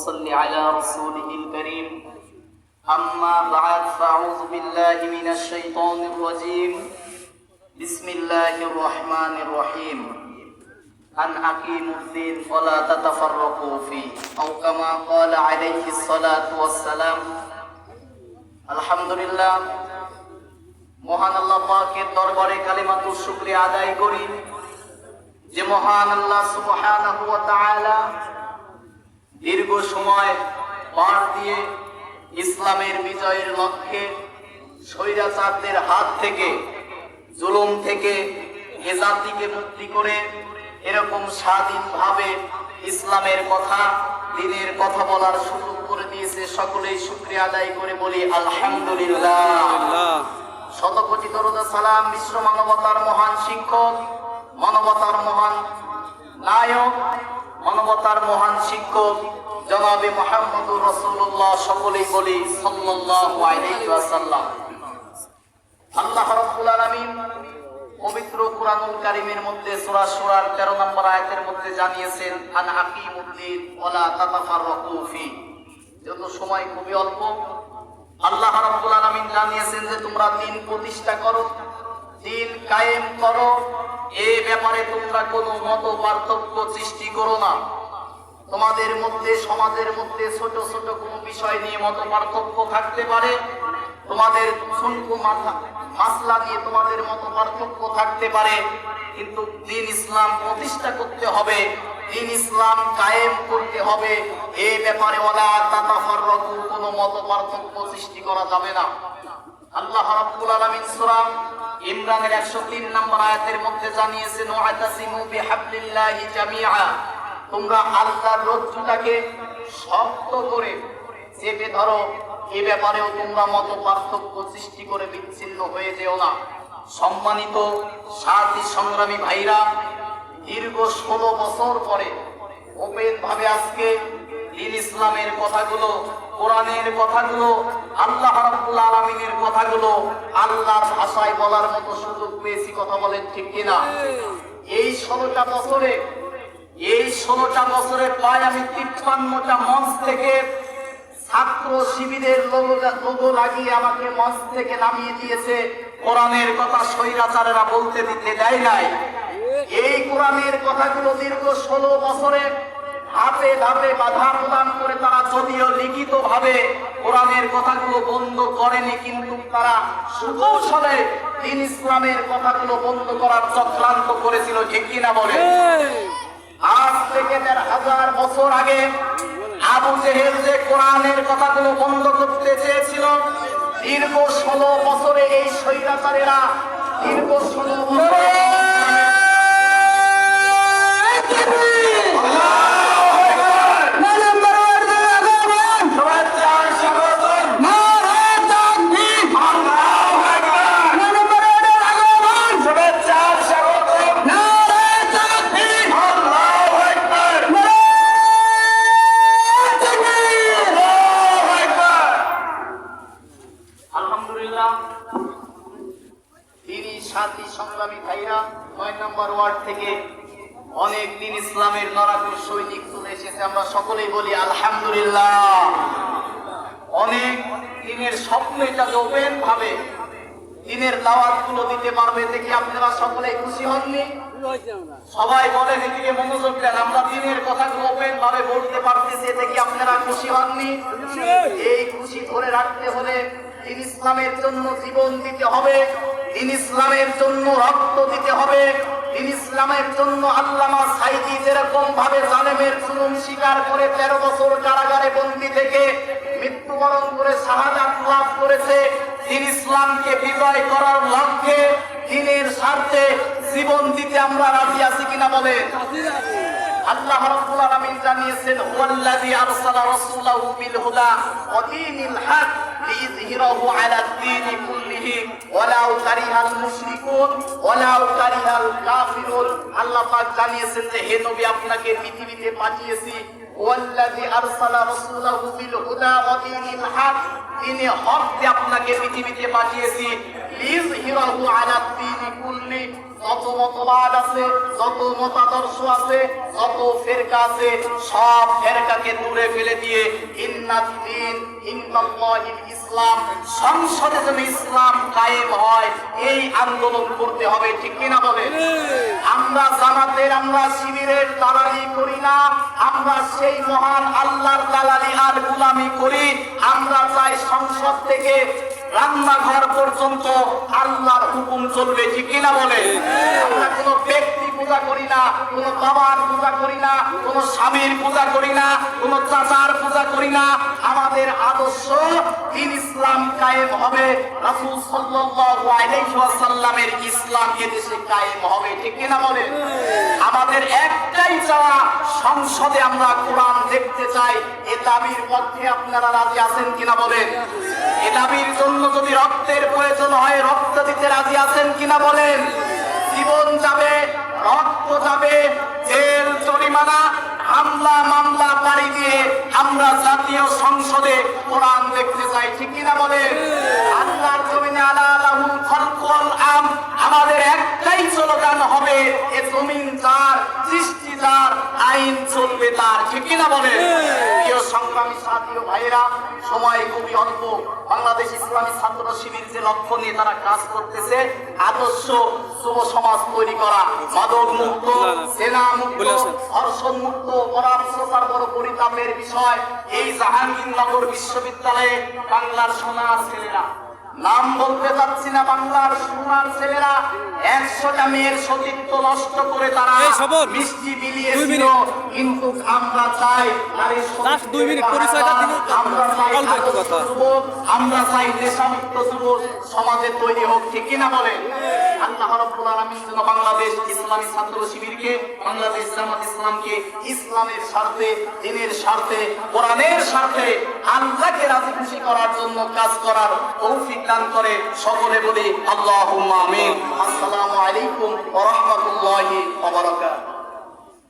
صل على رسوله الكريم أما بعد فأعوذ بالله من الشيطان الرجيم بسم الله الرحمن الرحيم أن أقيموا الدين ولا تتفرقوا فيه أو كما قال عليه الصلاة والسلام الحمد لله মহান আল্লাহ পাকের দরবারে কালিমাতু শুকরিয়া আদায় করি যে মহান আল্লাহ সুবহানাহু ওয়া তাআলা দীর্ঘ সময় পার দিয়ে ইসলামের বিজয়ের লক্ষ্যে স্বৈরাচারদের হাত থেকে জুলুম থেকে এ জাতিকে মুক্তি করে এরকম স্বাধীনভাবে ইসলামের কথা দিনের কথা বলার সুযোগ করে দিয়েছে সকলেই শুক্রিয়া আদায় করে বলি আলহামদুলিল্লাহ। শত কোটি দরুদ সালাম বিশ্ব মানবতার মহান শিক্ষক মানবতার মহান নায়ক মানবতার মহান শিক্ষক জনাবে মোহাম্মদুর রসুল্লাহ সকলেই বলি ওয়াসাল্লাম। আল্লাহ রাব্বুল আলামিন পবিত্র কুরআনুল কারীমের মধ্যে সূরা সূরার 13 নম্বর আয়াতের মধ্যে জানিয়েছেন, আন আকিমুদ্দিন ওয়ালা তাতাফাররাকু ফি। যত সময় খুবই অল্প। আল্লাহ রাব্বুল আলামিন জানিয়েছেন যে তোমরা দিন প্রতিষ্ঠা করো। দিন কায়েম করো। এ ব্যাপারে তোমরা কোনো মত পার্থক্য সৃষ্টি করো না। তোমাদের মধ্যে, সমাজের মধ্যে ছোট ছোট কোনো বিষয় নিয়ে মত পার্থক্য থাকতে পারে। তোমাদের শুল্ক মাথা মাসলা নিয়ে তোমাদের মত পার্থক্য থাকতে পারে। কিন্তু দিন ইসলাম প্রতিষ্ঠা করতে হবে। দিন ইসলাম কায়েম করতে হবে। এই ব্যাপারে ওলা তাতাফাররাকু কোনো মত পার্থক্য সৃষ্টি করা যাবে না। আল্লাহ রাব্বুল আলামিন সূরা ইমরানের 103 নম্বর আয়াতের মধ্যে জানিয়েছেন ওয়াতাসিমু বিহাবলিল্লাহি জামিআ। তোমরা আল্লাহর রজ্জুটাকে শক্ত করে চেপে ধরো। এ ব্যাপারেও তোমরা মত পার্থক্য সৃষ্টি করে বিচ্ছিন্ন হয়ে যেও না। সম্মানিত সাথী সংগ্রামী ভাইরা, দীর্ঘ ষোলো বছর পরে ওপেন ভাবে আজকে দিন ইসলামের কথাগুলো, কোরআনের কথাগুলো, আল্লাহ রাব্বুল আলামিনের কথাগুলো আল্লাহর ভাষায় বলার মতো সুযোগ পেয়েছি, কথা বলেন ঠিক কিনা? এই ষোলোটা বছরে, এই ষোলোটা বছরে প্রায় আমি তিপ্পান্নটা মঞ্চ থেকে ছাত্র শিবিরের লোগো লাগিয়ে আমাকে মঞ্চ থেকে নামিয়ে দিয়েছে। কোরআনের কথা স্বৈরাচারেরা বলতে দিতে দেয় নাই। এই কোরআনের কথাগুলো দীর্ঘ ষোলো বছরে ধাপে ধাপে বাধা প্রদান করে তারা যদিও লিখিত ভাবে কোরআনের কথাগুলো বন্ধ করেনি কিন্তু তারা সুকৌশলে দিন ইসলামের কথাগুলো বন্ধ করার চক্রান্ত করেছিল ঠিক কিনা বলে আজ থেকে দেড় হাজার বছর আগে আবু জেহেল যে কোরআনের কথাগুলো বন্ধ করতে চেয়েছিল দীর্ঘ ষোলো বছরে এই স্বৈরাচারেরা দীর্ঘ ষোলো বছরে সাথী সংগ্রামী ভাইরা, নয় নম্বর ওয়ার্ড থেকে অনেক দিন ইসলামের নরাকুর সৈনিক তুলে এসেছে। আমরা সকলেই বলি, আলহামদুলিল্লাহ। অনেক দিনের স্বপ্ন এটা ওপেন ভাবে দিনের দাওয়াতগুলো দিতে পারবে দেখি আপনারা সকলেই খুশি হননি। সবাই বলেন এদিকে মনোযোগ দেন, আমরা দিনের কথাগুলো ওপেন ভাবে বলতে পারতেছি এতে কি আপনারা খুশি হননি। এই খুশি ধরে রাখতে হলে ইসলামের জন্য জীবন দিতে হবে। দিন ইসলামের জন্য রক্ত দিতে হবে। দিন ইসলামের জন্য আল্লামা সাইদি যেরকম ভাবে জালেমের জুলুম স্বীকার করে তেরো বছর কারাগারে বন্দি থেকে মৃত্যুবরণ করে শাহাদাত লাভ করেছে, দিন ইসলামকে বিজয় করার লক্ষ্যে দিনের স্বার্থে জীবন দিতে আমরা রাজি আছি কিনা বলেন? আল্লাহ রাব্বুল আলামিন জানিয়েছেন, হুয়াল্লাযী আরসালা রাসূলাহু বিল হুদা ওয়া দীনিল হক লিইযহিরাহু আলা দ্বীনি কুল্লিহি ওয়ালাউ কারিহাল মুশরিকুন ওয়ালাউ কারিহাল কাফিরুন। আল্লাহ পাক জানিয়েছেন যে, হে নবী, আপনাকে পৃথিবীতে পাঠিয়েছি। হুয়াল্লাযী আরসালা রাসূলাহু বিল হুদা ওয়া দীনিল হক তিনি হক আপনাকে পৃথিবীতে পাঠিয়েছি। লিইযহিরাহু আলা দ্বীনি কুল্লি যত মতবাদ আছে, যত মতাদর্শ আছে, যত ফেরকা আছে, সব ফেরকাকে দূরে ফেলে দিয়ে ইন্নাল্লাহিল ইসলাম, সংসদে যেন ইসলাম কায়েম হয়, এই আন্দোলন করতে হবে, ঠিক কিনা বলে আমরা জামাতের, আমরা শিবিরের দালালি করি না, আমরা সেই মহান আল্লাহর দালালি আর গুলামি করি, আমরা চাই সংসদ থেকে রান্নাঘর পর্যন্ত আল্লাহর হুকুম চলবে ঠিক কিনা বলে পূজা করি না, কোনো বাবার পূজা করি না, কোনো স্বামীর পূজা করি না, কোনো চাচার পূজা করি না। আমাদের আদর্শ দিন ইসলাম কায়েম হবে, রাসূল সাল্লাল্লাহু আলাইহি ওয়াসাল্লামের ইসলাম এদেশে কায়েম হবে, ঠিক কিনা বলে আমাদের একটাই চাওয়া, সংসদে আমরা কোরআন দেখতে চাই, এ দাবির মধ্যে আপনারা রাজি আছেন কিনা বলেন? এ দাবির জন্য যদি রক্তের প্রয়োজন হয়, রক্ত দিতে রাজি আছেন কিনা বলেন? জীবন যাবে রক্ত যাবে জেল, জরিমানা, হামলা, মামলা, বাড়ি দিয়ে আমরা জাতীয় সংসদে কোরআন দেখতে চাই, ঠিক কিনা বলেন? আল্লাহর জমিনে আলা আলাহু আম, আমাদের একটাই স্লোগান হবে, এ জমিন যার, সৃষ্টি যার, আইন চলবে তার। ঠিক কিনা বলেন? প্রিয় সংগ্রামী সাথী ভাইরা সময় খুবই অল্প। বাংলাদেশ ইসলামী ছাত্র শিবির যে লক্ষ্য নিয়ে তারা কাজ করতেছে আদর্শ যুব সমাজ তৈরি করা। মাদক মুক্ত সেনা মুক্ত ধর্ষণ মুক্ত পরামর্শতার বড় পরিতাপের বিষয়। এই জাহাঙ্গীরনগর বিশ্ববিদ্যালয়ে বাংলার সোনা ছেলেরা নাম বলতে চাচ্ছি না বাংলার সোনার ছেলেরা। একশোটা মেয়ের সতীত্ব নষ্ট করে তারা মিষ্টি মিনিট। কিন্তু আমরা চাই দুই মিনিট পরিচয়টা দিন। আমরা চাই আমরা চাই দেশামুক্ত যুবক সমাজে তৈরি হোক ঠিক কিনা বলে? আল্লাহ রাব্বুল আলামিন যেন বাংলাদেশ ইসলামী ছাত্র শিবিরকে বাংলাদেশ জামাত ইসলামকে ইসলামের স্বার্থে দিনের স্বার্থে কোরআনের স্বার্থে আল্লাহকে রাজি খুশি করার জন্য কাজ করার তৌফিক দান করে সকলে বলি আল্লাহ আমিন। আসসালামু আলাইকুম ওয়া রাহমাতুল্লাহি